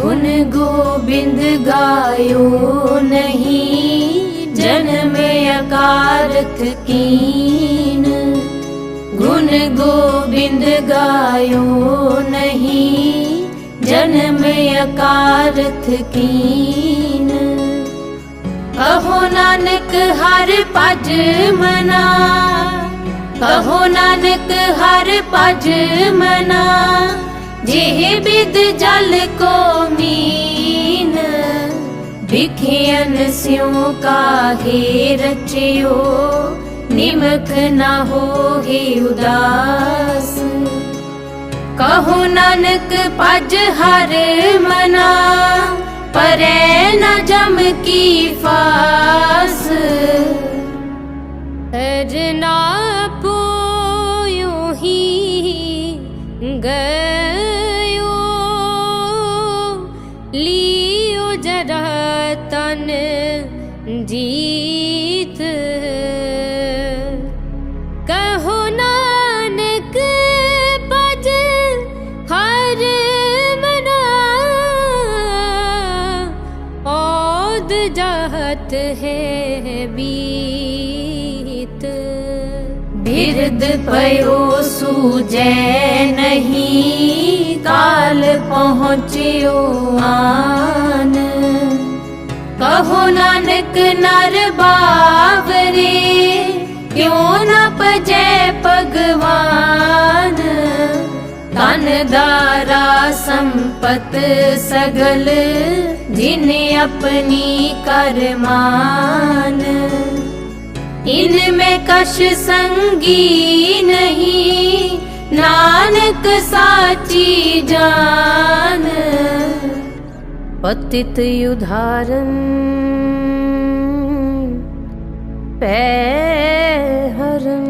ਗੁਣ ਗੋਬਿੰਦ ਗਾਇਓ ਨਹੀਂ, ਜਨਮ ਅਕਾਰਥ ਕੀਨ। ਗੁਣ ਗੋਬਿੰਦ ਗਾਇਓ ਨਹੀਂ, ਜਨਮ ਅਕਾਰਥ ਕੀਨ। ਕਹੋ ਨਾਨਕ ਹਰ ਭਜ ਮਨਾ, ਕਹੋ ਨਾਨਕ ਹਰ ਭਜ ਮਨਾ, ਜਿਹ ਬਿਦ ਜਲ ਕੋ ਵਿਖਿਆਨ ਸਿਉ ਕਾਹੇ ਰਚਿਓ, ਨਿਮਖ ਨਾ ਹੋਏ ਉਦਾਸ। ਕਹੋ ਨਾਨਕ, ਭਜ ਹਰ ਮਨਾ, ਪਰੈ ਨ ਜਮ ਕੀ ਫਾਸ। ਅਜਨਾ ਜਰਾ ਤਨ ਜੀਤ। ਕਹੋ ਨਾਨਕ, ਭਜ ਹਰ ਮਨਾ। ਔਦ ਜਹਤ ਹੈ ਬੀਤ। ਬਿਰਦ ਪਇਓ ਸੂਜੈ ਨਹੀਂ, ਕਾਲ ਪਹੁੰਚਿਓ ਆਨ ਕਹੋ ਨਾਨਕ ਨਰ ਬਾਵਰੇ, ਕਿਉ ਨਾ ਪਜੈ ਭਗਵਾਨ? ਤਨ ਦਾਰਾ ਸੰਪਤ ਸਗਲ, ਜਿਨ ਆਪਣੀ ਕਰਮਾਨ ਇਨ ਮੈਂ ਕਸ਼ ਸੰਗੀ ਨਹੀਂ, ਨਾਨਕ ਸਾਚੀ ਜਾਨ। ਪਤਿਤ ਉਧਾਰਨ ਪੈ ਹਰਨ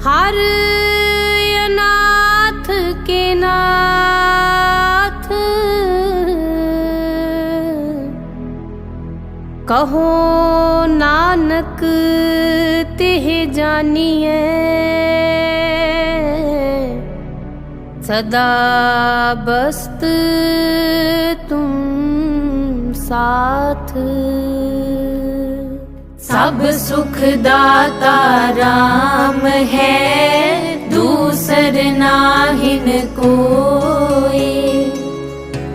ਹਰ ਅਨਾਥ ਕੇ ਨਾਥ ਕਹੋ ਨਾਨਕ ਤਿਹ ਜਾਨੀਐ ਸਦਾ ਬਸਤ ਤੁਮ ਸਾਥ। ਸਭ ਸੁਖ ਦਾਤਾ ਰਾਮ ਹੈ, ਦੂਸਰ ਨਾਹਿਨ ਕੋਈ।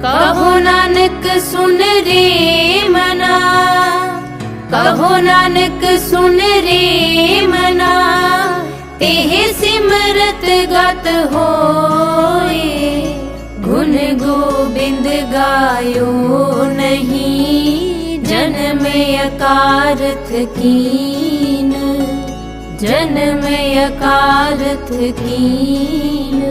ਕਹੋ ਨਾਨਕ ਸੁਨ ਰੇ ਮਨਾ, ਕਹੋ ਨਾਨਕ ਸੁਨ ਰੇ ਇਹ ਸਿਮਰਤ ਗਤ ਹੋਏ। ਗੁਣ ਗੋਬਿੰਦ ਗਾਇਓ ਨਹੀਂ ਜਨਮ ਅਕਾਰਥ ਕੀਨ। ਜਨਮ ਅਕਾਰਥ ਕੀਨ।